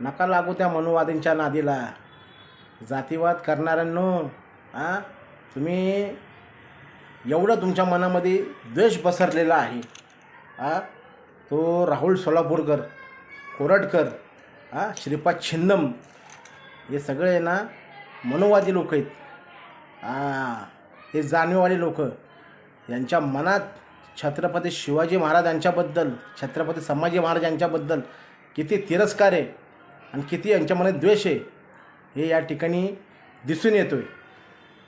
नका लागू त्या मनुवादींच्या नादीला. जातीवाद करणाऱ्यांनो हां? तुम्ही एवढं तुमच्या मनामध्ये द्वेष पसरलेला आहे हां? तो राहुल सोलापूरकर कोरटकर हां? श्रीपाद छिंदम हे सगळे ना मनोवादी लोक आहेत. हां हे जाणीववाले लोक. यांच्या मनात छत्रपती शिवाजी महाराज यांच्याबद्दल छत्रपती संभाजी महाराज यांच्याबद्दल किती तिरस्कार आहे. आणि किती यांच्या मनात द्वेष आहे हे या ठिकाणी दिसून येतो आहे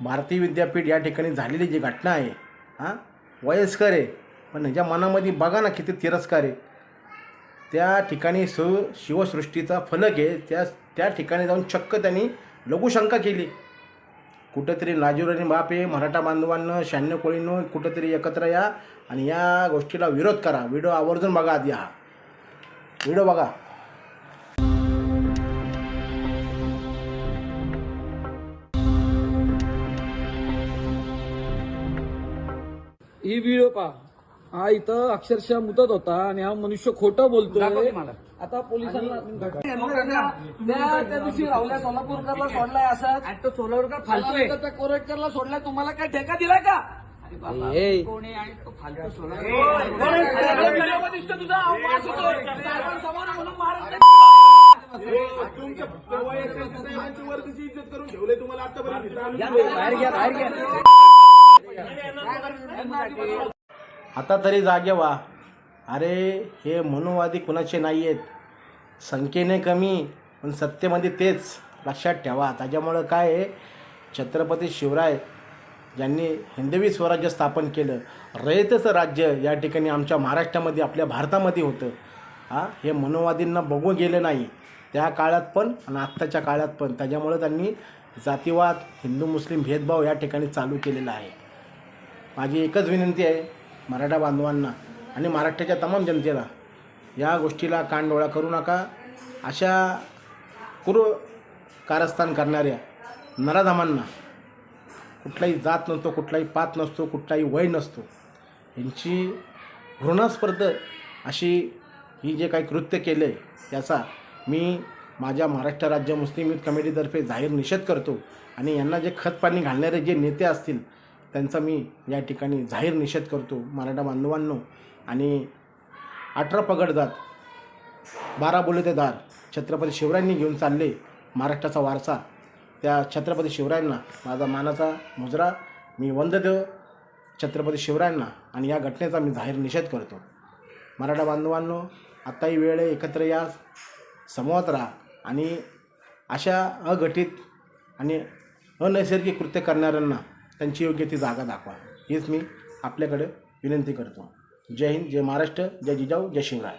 भारतीय विद्यापीठ या ठिकाणी झालेली जी घटना आहे हां वयस्कर आहे पण ह्याच्या मनामध्ये बघा ना किती तिरस्कार आहे. त्या ठिकाणी सु शिवसृष्टीचा फलक आहे त्या त्या ठिकाणी जाऊन चक्क त्यांनी लघुशंका केली. कुठंतरी लाजूर आणि बाप आहे मराठा बांधवांनं शहाण्णव कोळीनं कुठंतरी एकत्र या आणि या गोष्टीला विरोध करा. व्हिडिओ आवर्जून बघा आधी हा. व्हिडिओ बघा. ही व्हिडिओ पहा. हा इथं अक्षरशः मुदत होता आणि हा मनुष्य खोटं बोलतोय. आता पोलिसांना त्या त्या दिवशी राहुल्या सोलापूरकरला सोडलाय असं. तो सोलापूरकर फालतोय. त्या कोरटकरला सोडलाय. तुम्हाला काय ठेका दिला का? कोण आहे आणि तो फालतू सोलापूर व्हिडिओमध्ये दिसतो तुझा. आवाज येतोय. साहेबांसमोर म्हणून मारत बाहेर घ्या बाहेर घ्या. आता तरी जागे व्हा. अरे हे मनुवादी कुणाचे नाही आहेत संख्येने कमी पण सत्तेमध्ये तेच. लक्षात ठेवा. त्याच्यामुळं काय आहे? छत्रपती शिवराय ज्यांनी हिंदवी स्वराज्य स्थापन केलं. रयतचं राज्य या ठिकाणी आमच्या महाराष्ट्रामध्ये आपल्या भारतामध्ये होतं. हां हे मनोवादींना बघू गेलं नाही. त्या काळात पण आणि आत्ताच्या काळात पण. त्याच्यामुळं त्यांनी जातीवाद हिंदू मुस्लिम भेदभाव या ठिकाणी चालू केलेला आहे. माझी एकच विनंती आहे मराठा बांधवांना आणि महाराष्ट्राच्या तमाम जनतेला या गोष्टीला कानडोळा करू नका. अशा कुर कारस्थान करणाऱ्या नराधामांना कुठलाही जात नसतो कुठलाही पात नसतो कुठलाही वय नसतो. यांची घृणास्पर्ध अशी ही जे काही कृत्य केलं आहे त्याचा मी माझ्या महाराष्ट्र राज्य मुस्लिम युथ कमिटीतर्फे जाहीर निषेध करतो. आणि यांना जे खतपाणी घालणारे जे नेते असतील त्यांचा मी या ठिकाणी जाहीर निषेध करतो मराठा बांधवांनो. आणि अठरा पगडदात बारा बोलतेदार छत्रपती शिवरायांनी घेऊन चालले महाराष्ट्राचा वारसा. त्या छत्रपती शिवरायांना माझा मानाचा मुजरा मी वंददेव छत्रपती शिवरायांना आणि या घटनेचा मी जाहीर निषेध करतो. मराठा बांधवांनो आत्ताही वेळ आहे एकत्र या समूहात राहा आणि अशा अघटित आणि अनैसर्गिक कृत्य करणाऱ्यांना त्यांची योग्य ती जागा दाखवा. हीच मी आपल्याकडे विनंती करतो. जय हिंद जय महाराष्ट्र जय जिजाऊ जय शिवराय.